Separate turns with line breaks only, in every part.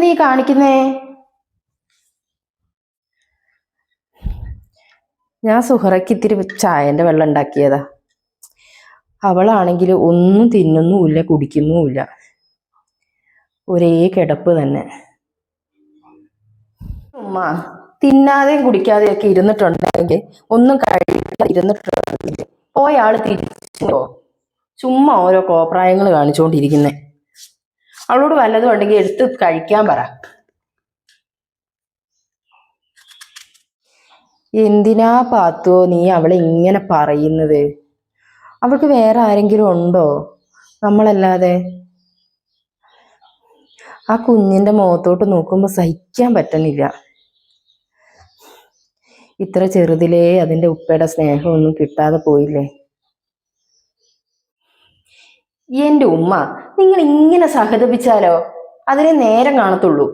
എന്തെന്നീ കാണിക്കുന്നേ? ഞാൻ സുഹറയ്ക്ക് ഇത്തിരി ചായന്റെ വെള്ളം ഉണ്ടാക്കിയതാ. അവളാണെങ്കിൽ ഒന്നും തിന്നുന്നുമില്ല കുടിക്കുന്നുമില്ല. ഒരേ കിടപ്പ് തന്നെ. ഉമ്മ തിന്നാതെയും കുടിക്കാതെയൊക്കെ ഇരുന്നിട്ടുണ്ടെങ്കിൽ ഒന്നും കഴിക്കാതെ ഇരുന്നിട്ടുണ്ടെങ്കിൽ പോയാൾ തിരിച്ചോ ചുമ്മാ ഓരോ കോപ്രായങ്ങൾ കാണിച്ചുകൊണ്ടിരിക്കുന്നേ. അവളോട് വല്ലതും ഉണ്ടെങ്കിൽ എടുത്ത് കഴിക്കാൻ പറ. എന്തിനാ പാത്തോ നീ അവളെ ഇങ്ങനെ പറയുന്നത്? അവൾക്ക് വേറെ ആരെങ്കിലും ഉണ്ടോ? നമ്മളല്ലാതെ. ആ കുഞ്ഞിന്റെ മുഖത്തോട്ട് നോക്കുമ്പോൾ സഹിക്കാൻ പറ്റുന്നില്ല. ഇത്ര ചെറുതിലേ അതിന്റെ ഉപ്പയുടെ സ്നേഹമൊന്നും കിട്ടാതെ പോയില്ലേ? എന്റെ ഉമ്മ നിങ്ങൾ ഇങ്ങനെ സഹതപിച്ചാലോ? അതിനെ നേരം കാണത്തുള്ളൂ.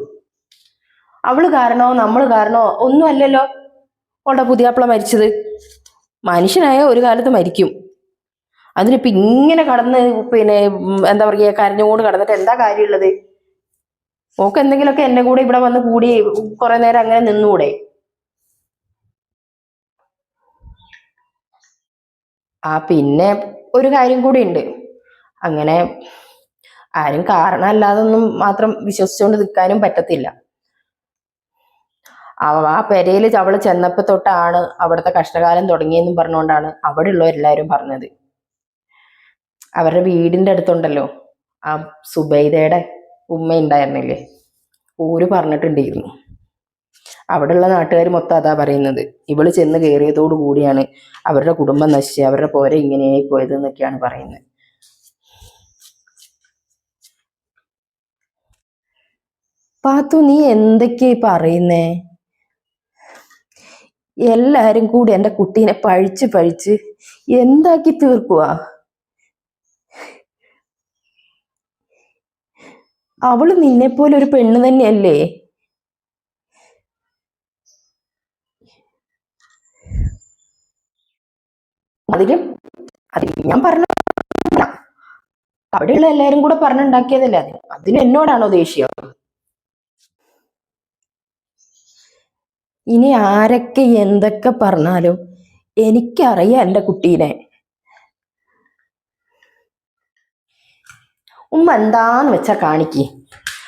അവൾ കാരണോ നമ്മൾ കാരണോ ഒന്നും അല്ലല്ലോ അവളുടെ പുതിയാപ്പിള മരിച്ചത്. മനുഷ്യനായ ഒരു കാലത്ത് മരിക്കും. അതിനിപ്പോ ഇങ്ങനെ കടന്ന് പിന്നെ എന്താ പറയുക കരഞ്ഞുകൊണ്ട് കടന്നിട്ട് എന്താ കാര്യമുള്ളത്? ഓക്ക് എന്തെങ്കിലുമൊക്കെ എന്നെ കൂടെ ഇവിടെ വന്ന് കൂടി കുറെ നേരം അങ്ങനെ നിന്നുകൂടെ ആ പിന്നെ ഒരു കാര്യം കൂടി ഉണ്ട്. അങ്ങനെ ആരും കാരണമല്ലാതൊന്നും മാത്രം വിശ്വസിച്ചുകൊണ്ട് നിൽക്കാനും പറ്റത്തില്ല. ആ പെരയിൽ അവൾ ചെന്നപ്പോ തൊട്ടാണ് അവിടുത്തെ കഷ്ടകാലം തുടങ്ങിയെന്നും പറഞ്ഞുകൊണ്ടാണ് അവിടെ ഉള്ളവരെല്ലാവരും പറഞ്ഞത്. അവരുടെ വീടിന്റെ അടുത്തുണ്ടല്ലോ ആ സുബൈദയുടെ ഉമ്മ ഉണ്ടായിരുന്നില്ലേ? ഊര് പറഞ്ഞിട്ടുണ്ടായിരുന്നു. അവിടെയുള്ള നാട്ടുകാർ മൊത്തം അതാ പറയുന്നത്. ഇവൾ ചെന്ന് കയറിയതോടു കൂടിയാണ് അവരുടെ കുടുംബം നശിച്ച് അവരുടെ പോരെ ഇങ്ങനെയായി പോയത് എന്നൊക്കെയാണ് പറയുന്നത്. പാത്തു നീ എന്തൊക്കെയാ ഈ പറയുന്നേ? എല്ലാരും കൂടി എന്റെ കുട്ടീനെ പഴിച്ച് പഴിച്ച് എന്താക്കി തീർക്കുക അവൾ നിന്നെ പോലെ ഒരു പെണ്ണ് തന്നെയല്ലേ? അതിലും അത് ഞാൻ പറഞ്ഞ അവിടെയുള്ള എല്ലാരും കൂടെ പറഞ്ഞുണ്ടാക്കിയതല്ലേ അതിന് അതിന് എന്നോടാണോ ദേഷ്യം? ഇനി ആരൊക്കെ എന്തൊക്കെ പറഞ്ഞാലും എനിക്കറിയാം എന്റെ കുട്ടീനെ. ഉമ്മ എന്താന്ന് വെച്ചാ കാണിക്ക്.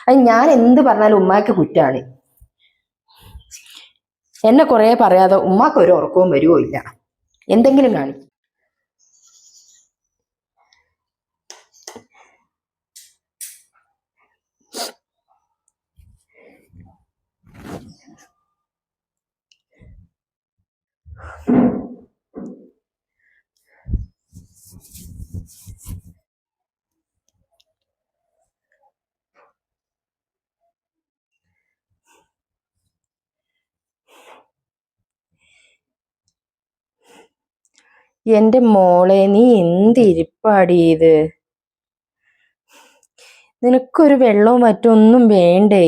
അത് ഞാൻ എന്ത് പറഞ്ഞാലും ഉമ്മാക്ക് കുറ്റാണ്. എന്നെ കുറെ പറയാതെ ഉമ്മാക്ക് ഒരു ഉറക്കവും വരുമോ ഇല്ല. എന്തെങ്കിലും കാണി എന്റെ മോളെ നീ എന്തിരിപ്പാടി ഇത്? നിനക്കൊരു വെള്ളവും മറ്റൊന്നും വേണ്ടേ?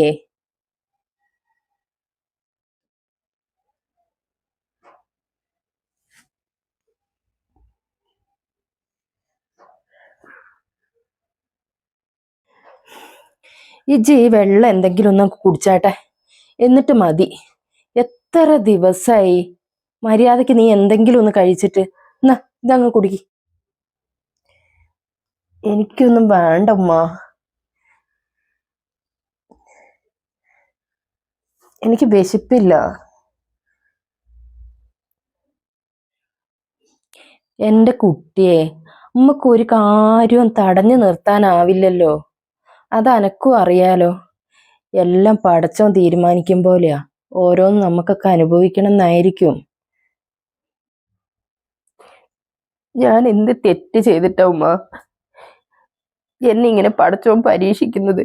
ഇജ്ജ് ഈ വെള്ളം എന്തെങ്കിലും ഒന്ന് കുടിച്ചാട്ടെ. എന്നിട്ട് മതി. എത്ര ദിവസമായി മര്യാദയ്ക്ക് നീ എന്തെങ്കിലും ഒന്ന് കഴിച്ചിട്ട് ഇതങ്ങ് കുടിക്ക്. എനിക്കൊന്നും വേണ്ട ഉമ്മ. എനിക്ക് വിശപ്പില്ല. എന്റെ കുട്ടിയെ ഉമ്മക്ക് ഒരു കാര്യവും തടഞ്ഞു നിർത്താനാവില്ലല്ലോ. അത് അനക്കും അറിയാലോ. എല്ലാം പടച്ചോൻ തീരുമാനിക്കും പോലെയാ. ഓരോന്നും നമുക്കൊക്കെ അനുഭവിക്കണം എന്നായിരിക്കും. ഞാൻ എന്ത് തെറ്റ് ചെയ്തിട്ടാ ഉമ്മ? എന്നെ ഇങ്ങനെ പടച്ചോൻ പരീക്ഷിക്കുന്നത്.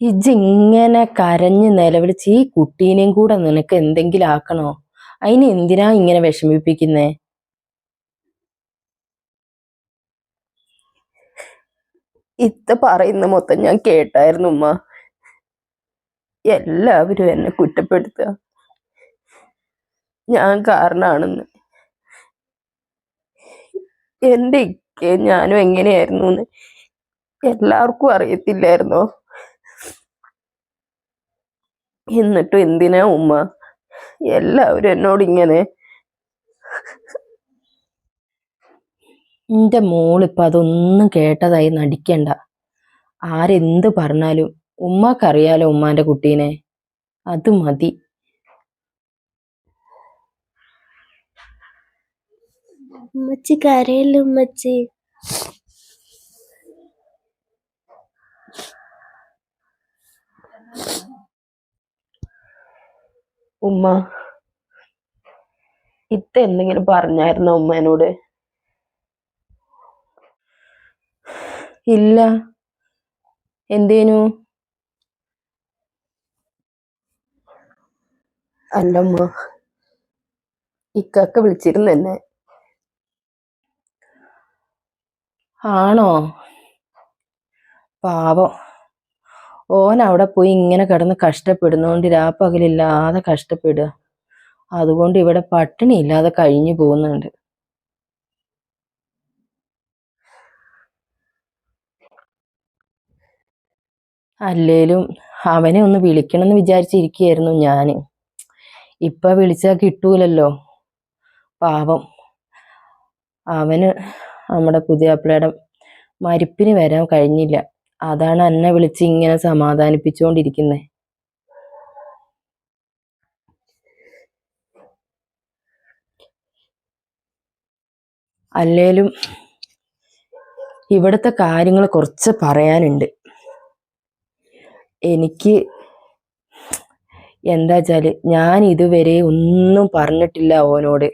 ഇജിങ്ങനെ കരഞ്ഞ് നിലവിളിച്ച് ഈ കുട്ടീനെയും കൂടെ നിനക്ക് എന്തെങ്കിലും ആക്കണോ? അതിന് എന്തിനാ ഇങ്ങനെ വിഷമിപ്പിക്കുന്നേ? ഇത്ത പറയുന്ന മൊത്തം ഞാൻ കേട്ടായിരുന്നു ഉമ്മ. എല്ലാവരും എന്നെ കുറ്റപ്പെടുത്തുക. ഞാൻ കാരണമാണെന്ന് എന്റെ ഇക്കെ ഞാനും എങ്ങനെയായിരുന്നു എന്ന് എല്ലാവർക്കും അറിയത്തില്ലായിരുന്നോ? എന്നിട്ടും എന്തിനാ ഉമ്മ? എല്ലാവരും എന്നോട് ഇങ്ങനെ. എന്റെ മോളിപ്പോൾ അതൊന്നും കേട്ടതായി നടിക്കണ്ട. ആരെന്ത് പറഞ്ഞാലും ഉമ്മാക്കറിയാലോ ഉമ്മാന്റെ കുട്ടീനെ? അത് മതി.
ഉമ്മച്ചി കരയല്ല ഉമ്മച്ചി?
ഉമ്മ ഇത്ത എന്തെങ്കിലും പറഞ്ഞായിരുന്നോ ഉമ്മേനോട്? ഇല്ല. എന്തേനു? അല്ല ഉമ്മ ഇക്കൊക്കെ വിളിച്ചിരുന്നു എന്നെ. ആണോ? പാവം. ഓൻ അവിടെ പോയി ഇങ്ങനെ കിടന്ന് കഷ്ടപ്പെടുന്നോണ്ട് രാപ്പകലില്ലാതെ കഷ്ടപ്പെടുക. അതുകൊണ്ട് ഇവിടെ പട്ടിണി ഇല്ലാതെ കഴിഞ്ഞു പോകുന്നുണ്ട്. അല്ലേലും അവനെ ഒന്ന് വിളിക്കണം എന്ന് വിചാരിച്ചിരിക്കുകയായിരുന്നു ഞാൻ. ഇപ്പൊ വിളിച്ചാൽ കിട്ടൂലല്ലോ. പാവം. അവന് നമ്മുടെ പുതിയ അപ്പിളയുടെ മരിപ്പിന് വരാൻ കഴിഞ്ഞില്ല. അതാണ് എന്നെ വിളിച്ച് ഇങ്ങനെ സമാധാനിപ്പിച്ചുകൊണ്ടിരിക്കുന്നത് അല്ലേലും ഇവിടുത്തെ കാര്യങ്ങൾ കുറച്ച് പറയാനുണ്ട്. എനിക്ക് എന്താ വെച്ചാൽ ഞാൻ ഇതുവരെ ഒന്നും പറഞ്ഞിട്ടില്ല ഓനോട്.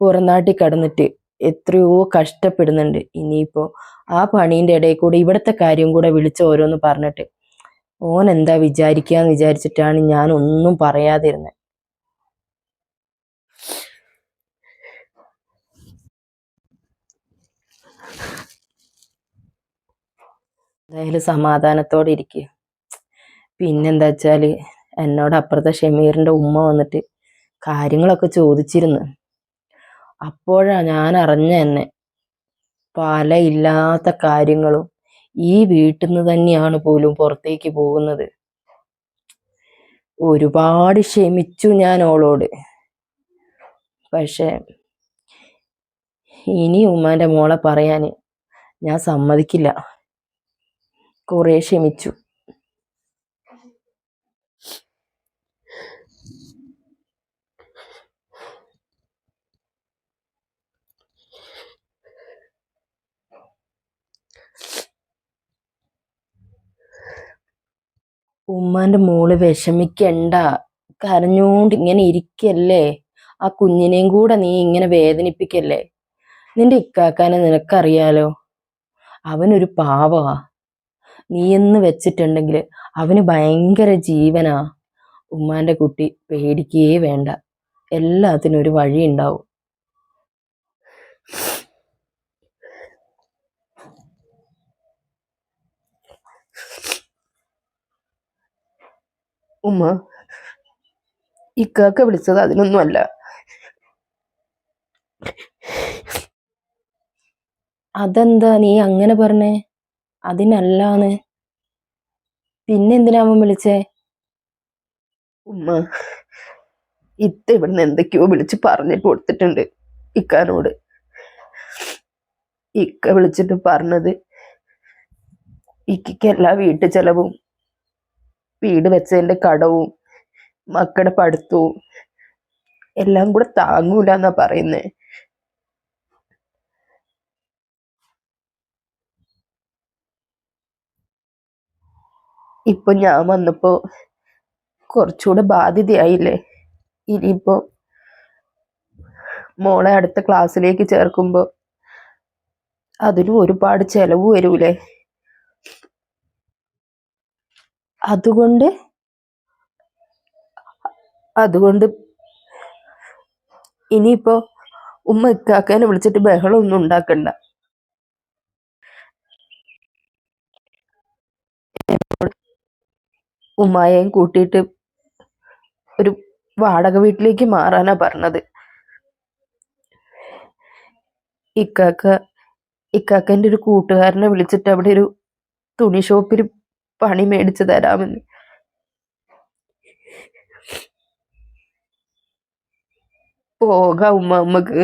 പുറം കടന്നിട്ട് എത്രയോ കഷ്ടപ്പെടുന്നുണ്ട്. ഇനിയിപ്പോ ആ പണീന്റെ ഇടയിൽ കൂടെ ഇവിടുത്തെ കാര്യം കൂടെ വിളിച്ച് ഓരോന്ന് പറഞ്ഞിട്ട് ഓൻ എന്താ വിചാരിക്കാന്ന് വിചാരിച്ചിട്ടാണ് ഞാൻ ഒന്നും പറയാതിരുന്നത് എന്തായാലും സമാധാനത്തോടെ ഇരിക്കുക പിന്നെന്താ വെച്ചാൽ എന്നോട് അപ്പുറത്തെ ഷമീറിന്റെ ഉമ്മ വന്നിട്ട് കാര്യങ്ങളൊക്കെ ചോദിച്ചിരുന്നു. അപ്പോഴാണ് ഞാൻ അറിഞ്ഞ എന്നെ. പല ഇല്ലാത്ത കാര്യങ്ങളും ഈ വീട്ടിൽ നിന്ന് തന്നെയാണ് പോലും പുറത്തേക്ക് പോകുന്നത്. ഒരുപാട് ക്ഷമിച്ചു ഞാൻ ഓളോട്. പക്ഷേ ഇനി ഉമ്മാന്റെ മോളെ പറയാൻ ഞാൻ സമ്മതിക്കില്ല. കുറേ ക്ഷമിച്ചു. ഉമ്മാന്റെ മോൾ വിഷമിക്കണ്ട. കരഞ്ഞോണ്ട് ഇങ്ങനെ ഇരിക്കല്ലേ? ആ കുഞ്ഞിനെയും കൂടെ നീ ഇങ്ങനെ വേദനിപ്പിക്കല്ലേ? നിന്റെ ഇക്കാക്കാനെ നിനക്കറിയാലോ? അവനൊരു പാവാ എന്ന് വെച്ചിട്ടുണ്ടെങ്കിൽ അവന് ഭയങ്കര ജീവനാ. ഉമ്മാന്റെ കുട്ടി പേടിക്കേ വേണ്ട. എല്ലാത്തിനും ഒരു വഴി ഉണ്ടാവും ഉമ്മ ഇക്കാക്ക വിളിച്ചത് അതിനൊന്നുമല്ല. അതെന്താ നീ അങ്ങനെ പറഞ്ഞേ? അതിനല്ലാന്ന്. പിന്നെന്തിനാ അവൻ വിളിച്ചേ? ഉമ്മ ഇത്ത ഇവിടുന്ന് എന്തൊക്കെയോ വിളിച്ച് പറഞ്ഞിട്ട് കൊടുത്തിട്ടുണ്ട് ഇക്കാനോട്. ഇക്ക വിളിച്ചിട്ട് പറഞ്ഞത് ഇക്കയ്ക്ക് എല്ലാ വീട്ടു ചെലവും വീട് വെച്ചതിന്റെ കടവും മക്കളുടെ പഠിത്തവും എല്ലാം കൂടെ താങ്ങൂല എന്നാ പറയുന്നേ. ഇപ്പൊ ഞാൻ വന്നപ്പോ കുറച്ചുകൂടെ ബാധ്യതയായില്ലേ? ഇനിയിപ്പോ മോളെ അടുത്ത ക്ലാസ്സിലേക്ക് ചേർക്കുമ്പോ അതിനും ഒരുപാട് ചെലവ് വരൂലേ? അതുകൊണ്ട് അതുകൊണ്ട്
ഇനിയിപ്പോ ഉമ്മ ഇക്കാക്കാനെ വിളിച്ചിട്ട് ബഹളമൊന്നും ഉണ്ടാക്കണ്ട. ഉമ്മായേയും കൂട്ടിയിട്ട് ഒരു വാടക വീട്ടിലേക്ക് മാറാനാ പറഞ്ഞത്. ഇക്കാക്ക ഇക്കാക്കന്റെ ഒരു കൂട്ടുകാരനെ വിളിച്ചിട്ട് അവിടെ ഒരു തുണി ഷോപ്പിൽ പണി മേടിച്ചു തരാമെന്ന്. പോകാം ഉമ്മ അമ്മയ്ക്ക്